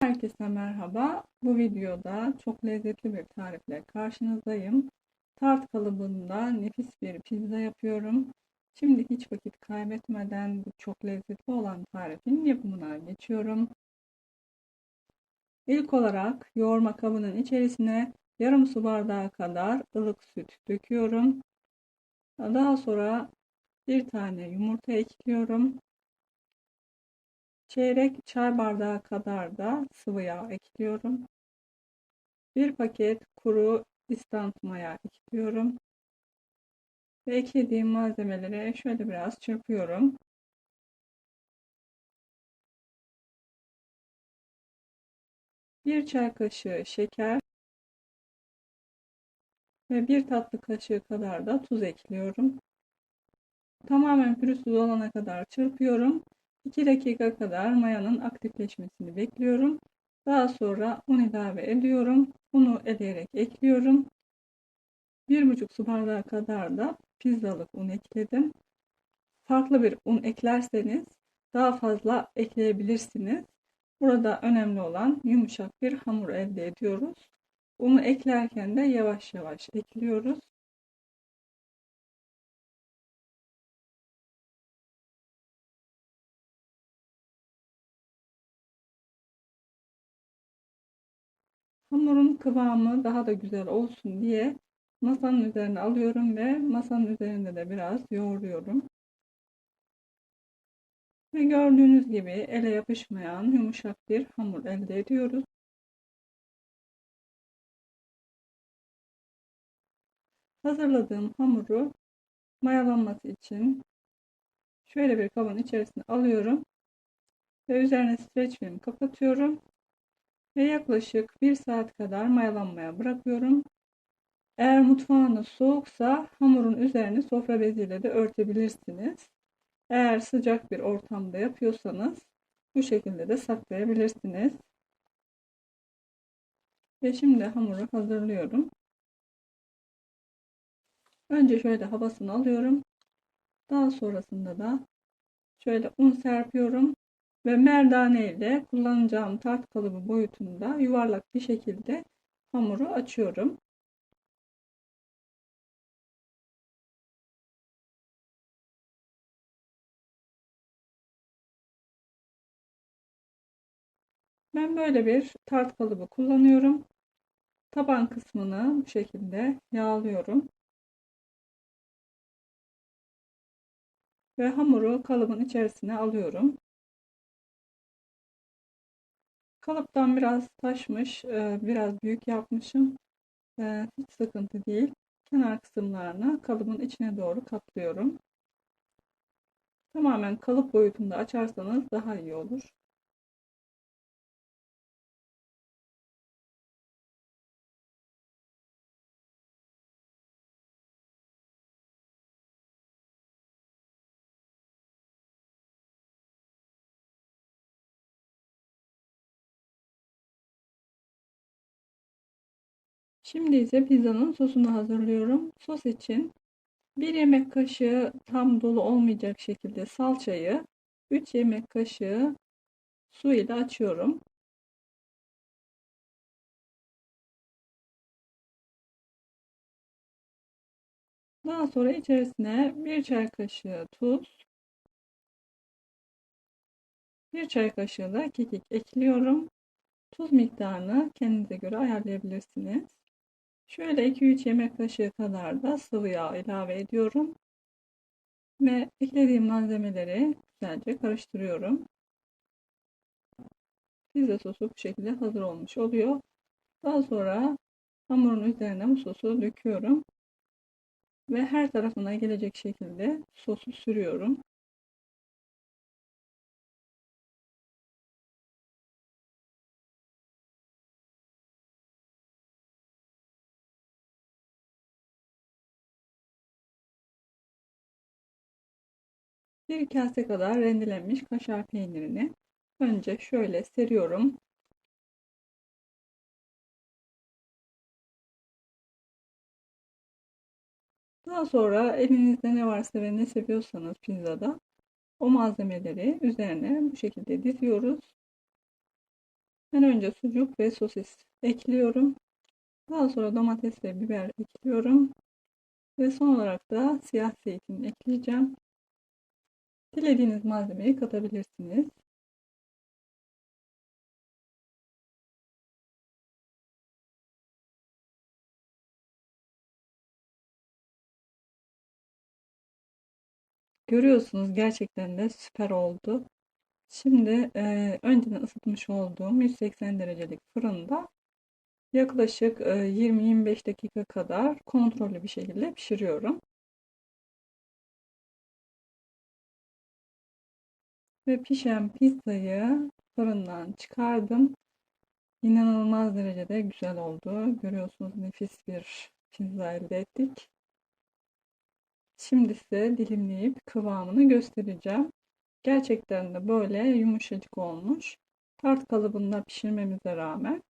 Herkese merhaba. Bu videoda çok lezzetli bir tarifle karşınızdayım. Tart kalıbında nefis bir pizza yapıyorum. Şimdi hiç vakit kaybetmeden bu çok lezzetli olan tarifin yapımına geçiyorum. İlk olarak yoğurma kabının içerisine yarım su bardağı kadar ılık süt döküyorum. Daha sonra bir tane yumurta ekliyorum. Çeyrek çay bardağı kadar da sıvı yağ ekliyorum. Bir paket kuru instant maya ekliyorum. Ve eklediğim malzemeleri şöyle biraz çırpıyorum. Bir çay kaşığı şeker ve bir tatlı kaşığı kadar da tuz ekliyorum. Tamamen pürüzsüz olana kadar çırpıyorum. 2 dakika kadar mayanın aktifleşmesini bekliyorum. Daha sonra un ilave ediyorum. Unu eleyerek ekliyorum. 1,5 su bardağı kadar da pizzalık un ekledim. Farklı bir un eklerseniz daha fazla ekleyebilirsiniz. Burada önemli olan yumuşak bir hamur elde ediyoruz. Unu eklerken de yavaş yavaş ekliyoruz. Hamurun kıvamı daha da güzel olsun diye masanın üzerine alıyorum ve masanın üzerinde de biraz yoğuruyorum. Ve gördüğünüz gibi ele yapışmayan yumuşak bir hamur elde ediyoruz. Hazırladığım hamuru mayalanması için şöyle bir kabın içerisine alıyorum ve üzerine streç film kapatıyorum ve yaklaşık 1 saat kadar mayalanmaya bırakıyorum. Eğer mutfağınız soğuksa hamurun üzerini sofra beziyle de örtebilirsiniz. Eğer sıcak bir ortamda yapıyorsanız bu şekilde de saklayabilirsiniz. Ve şimdi hamuru hazırlıyorum. Önce şöyle havasını alıyorum. Daha sonrasında da şöyle un serpiyorum ve merdane ile kullanacağım tart kalıbı boyutunda yuvarlak bir şekilde hamuru açıyorum. Ben böyle bir tart kalıbı kullanıyorum. Taban kısmını bu şekilde yağlıyorum. Ve hamuru kalıbın içerisine alıyorum. Kalıptan biraz taşmış, e, biraz büyük yapmışım. E, hiç sıkıntı değil. Kenar kısımlarını kalıbın içine doğru katlıyorum. Tamamen kalıp boyutunda açarsanız daha iyi olur. Şimdi ise pizzanın sosunu hazırlıyorum. Sos için 1 yemek kaşığı tam dolu olmayacak şekilde salçayı 3 yemek kaşığı su ile açıyorum. Daha sonra içerisine 1 çay kaşığı tuz, 1 çay kaşığı da kekik ekliyorum. Tuz miktarını kendinize göre ayarlayabilirsiniz. Şöyle 2-3 yemek kaşığı kadar da sıvı yağ ilave ediyorum. Ve eklediğim malzemeleri güzelce karıştırıyorum. Pizza sosu bu şekilde hazır olmuş oluyor. Daha sonra hamurun üzerine bu sosu döküyorum. Ve her tarafına gelecek şekilde sosu sürüyorum. Bir kase kadar rendelenmiş kaşar peynirini önce şöyle seriyorum. Daha sonra elinizde ne varsa ve ne seviyorsanız pizzada o malzemeleri üzerine bu şekilde diziyoruz. Ben önce sucuk ve sosis ekliyorum. Daha sonra domates ve biber ekliyorum. Ve son olarak da siyah zeytin ekleyeceğim. Dilediğiniz malzemeyi katabilirsiniz. Görüyorsunuz gerçekten de süper oldu. Şimdi e, önceden ısıtmış olduğum 180 derecelik fırında yaklaşık e, 20-25 dakika kadar kontrollü bir şekilde pişiriyorum. Ve pişen pizzayı fırından çıkardım. İnanılmaz derecede güzel oldu. Görüyorsunuz nefis bir pizza elde ettik. Şimdi size dilimleyip kıvamını göstereceğim. Gerçekten de böyle yumuşacık olmuş. Tart kalıbında pişirmemize rağmen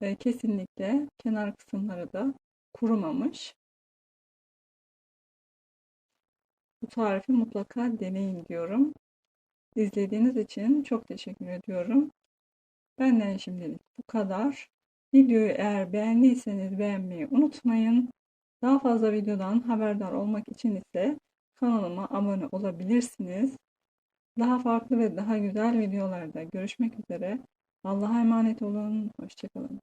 e, kesinlikle kenar kısımları da kurumamış. Bu tarifi mutlaka deneyin diyorum. İzlediğiniz için çok teşekkür ediyorum. Benden şimdilik bu kadar. Videoyu eğer beğendiyseniz beğenmeyi unutmayın. Daha fazla videodan haberdar olmak için ise kanalıma abone olabilirsiniz. Daha farklı ve daha güzel videolarda görüşmek üzere. Allah'a emanet olun. Hoşçakalın.